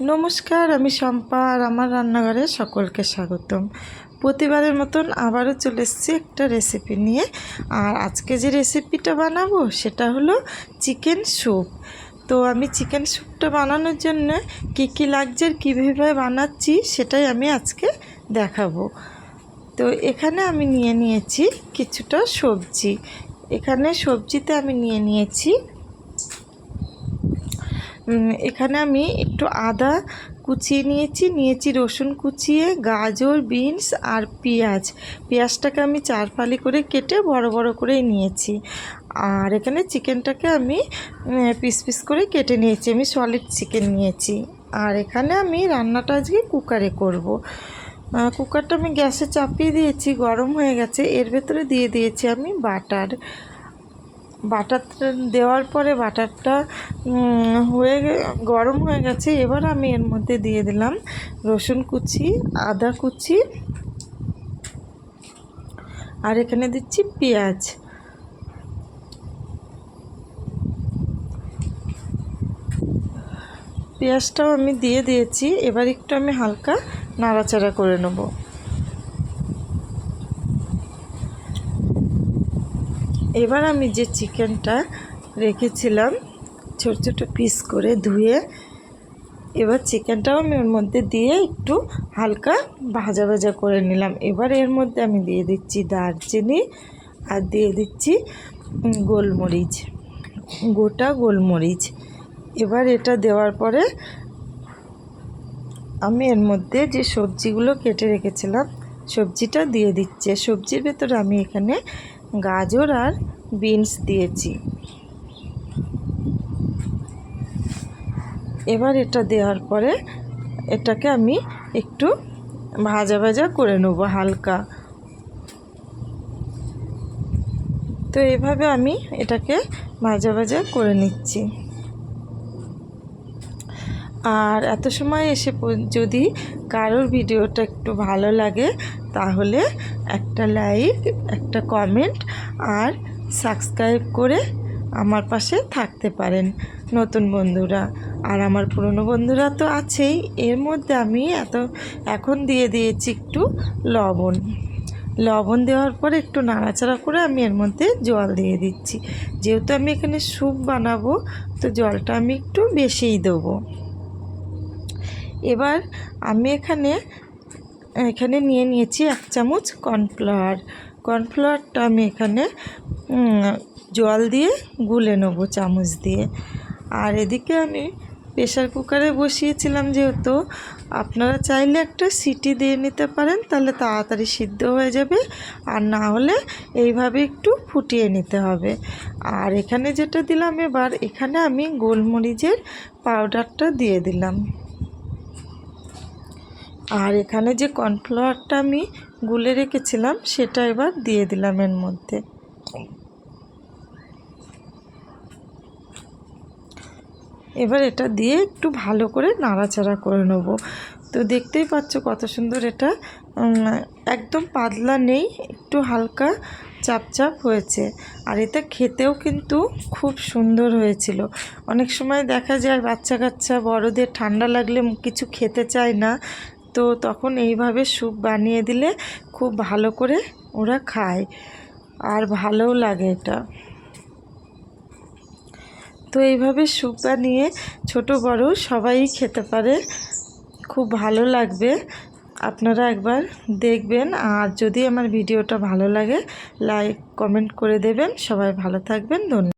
নমস্কার, আমি শম্পা আর আমার রান্নাঘরে সকলকে স্বাগতম। প্রতিবারের মতন আবারও চলে এসেছি একটা রেসিপি নিয়ে। আর আজকে যে রেসিপিটা বানাবো সেটা হলো চিকেন স্যুপ তো আমি চিকেন স্যুপটা বানানোর জন্য কী কী লাগছে আর কীভাবে বানাচ্ছি সেটাই আমি আজকে দেখাবো। তো এখানে আমি নিয়ে নিয়েছি কিছুটা সবজি। এখানে সবজিতে আমি নিয়ে নিয়েছি এখানে আমি একটু আদা কুচিয়ে নিয়েছি নিয়েছি রসুন কুচিয়ে, গাজর, বিনস আর পেঁয়াজ। পেঁয়াজটাকে আমি চার ফালি করে কেটে বড় বড় করে নিয়েছি। আর এখানে চিকেনটাকে আমি পিস পিস করে কেটে নিয়েছি। আমি সলিড চিকেন নিয়েছি। আর এখানে আমি রান্নাটা আজকে কুকারে করব। কুকারটা আমি গ্যাসে চাপিয়ে দিয়েছি, গরম হয়ে গেছে। এর ভেতরে দিয়ে দিয়েছি আমি বাটার। বাটারটা দেওয়ার পরে বাটারটা হয়ে গরম হয়ে গেছে, এবার আমি এর মধ্যে দিয়ে দিলাম রসুন কুচি, আদা কুচি, আর এখানে দিচ্ছি পেঁয়াজ। পেঁয়াজটাও আমি দিয়ে দিয়েছি, এবার একটু আমি হালকা নাড়াচাড়া করে নেব। এবার আমি যে চিকেনটা রেখেছিলাম, ছোট ছোট পিস করে ধুয়ে, এবার চিকেনটাও আমি ওর মধ্যে দিয়ে একটু হালকা ভাজা ভাজা করে নিলাম। এবার এর মধ্যে আমি দিয়ে দিচ্ছি দারচিনি আর দিয়ে দিচ্ছি গোলমরিচ, গোটা গোলমরিচ। এবার এটা দেওয়ার পরে আমি এর মধ্যে যে সবজিগুলো কেটে রেখেছিলাম, সবজিটা দিয়ে দিচ্ছে। সবজির ভেতরে আমি এখানে গাজর আর বিনস দিয়েছি। এবার এটা দেওয়ার পরে এটাকে আমি একটু ভাজা ভাজা করে নেব হালকা। তো এভাবে আমি এটাকে ভাজা ভাজা করে নিচ্ছি। আর এত সময় এসে যদি কারোর ভিডিওটা একটু ভালো লাগে, তাহলে একটা লাইক, একটা কমেন্ট আর সাবস্ক্রাইব করে আমার পাশে থাকতে পারেন নতুন বন্ধুরা। আর আমার পুরনো বন্ধুরা তো আছেই, এর মধ্যে আমি এত, এখন দিয়ে দিয়েছি একটু লবণ। লবণ দেওয়ার পরে একটু নাড়াচাড়া করে আমি এর মধ্যে জল দিয়ে দিচ্ছি। যেহেতু আমি এখানে স্যুপ বানাবো, তো জলটা আমি একটু বেশিই দেবো। এবার আমি এখানে এখানে নিয়ে নিয়েছি এক চামচ কর্নফ্লাওয়ার। কর্নফ্লাওয়ারটা আমি এখানে জল দিয়ে গুলে নেব চামচ দিয়ে। আর এদিকে আমি প্রেশার কুকারে বসিয়েছিলাম যেহেতু, আপনারা চাইলে একটা সিটি দিয়ে নিতে পারেন, তাহলে তাড়াতাড়ি সিদ্ধ হয়ে যাবে। আর না হলে এইভাবে একটু ফুটিয়ে নিতে হবে। আর এখানে যেটা দিলাম এবার, এখানে আমি গোলমরিচের পাউডারটা দিয়ে দিলাম। আর এখানে যে কর্নফ্লাওয়ারটা আমি গুলে রেখেছিলাম, সেটা এবার দিয়ে দিলাম এর মধ্যে। এবার এটা দিয়ে একটু ভালো করে নাড়াচাড়া করে নেব। তো দেখতেই পাচ্ছ কত সুন্দর এটা একদম পাতলা নেই, একটু হালকা চাপচাপ হয়েছে। আর এটা খেতেও কিন্তু খুব সুন্দর হয়েছিল। অনেক সময় দেখা যায় বাচ্চা কাচ্চা বড়দের ঠান্ডা লাগলে কিছু খেতে চায় না তো তখন এইভাবে স্যুপ বানিয়ে দিলে খুব ভালো করে ওরা খায়। আর ভালোও লাগে এটা। তো এইভাবে স্যুপ বানিয়ে ছোট, বড় সবাই খেতে পারে। খুব ভালো লাগবে। আপনারা একবার দেখবেন। আর যদি আমার ভিডিওটা ভালো লাগে, লাইক, কমেন্ট করে দেবেন। সবাই ভালো থাকবেন। ধন্যবাদ।